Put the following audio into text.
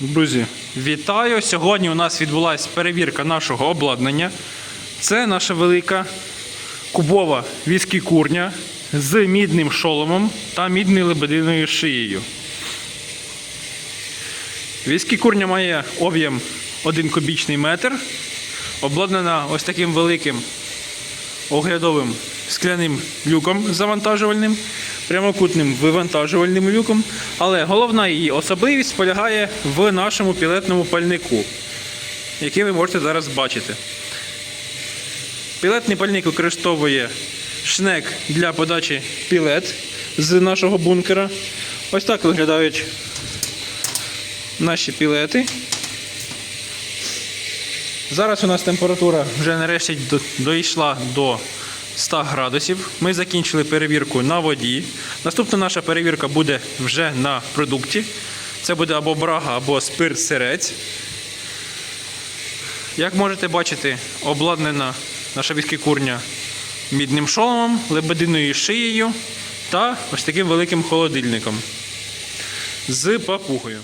Друзі, вітаю! Сьогодні у нас відбулася перевірка нашого обладнання. Це наша велика кубова віскі курня з мідним шоломом та мідною лебединою шиєю. Віскі курня має об'єм 1 кубічний метр, обладнана ось таким великим оглядовим скляним люком завантажувальним, прямокутним вивантажувальним люком. Але головна її особливість полягає в нашому пілетному пальнику, який ви можете зараз бачити. Пілетний пальник використовує шнек для подачі пілет з нашого бункера. Ось так виглядають наші пілети. Зараз у нас температура вже нарешті дійшла до 100 градусів. Ми закінчили перевірку на воді. Наступна наша перевірка буде вже на продукті. Це буде або брага, або спирт сирець. Як можете бачити, обладнана наша віскікурня мідним шоломом, лебединою шиєю та ось таким великим холодильником з папугою.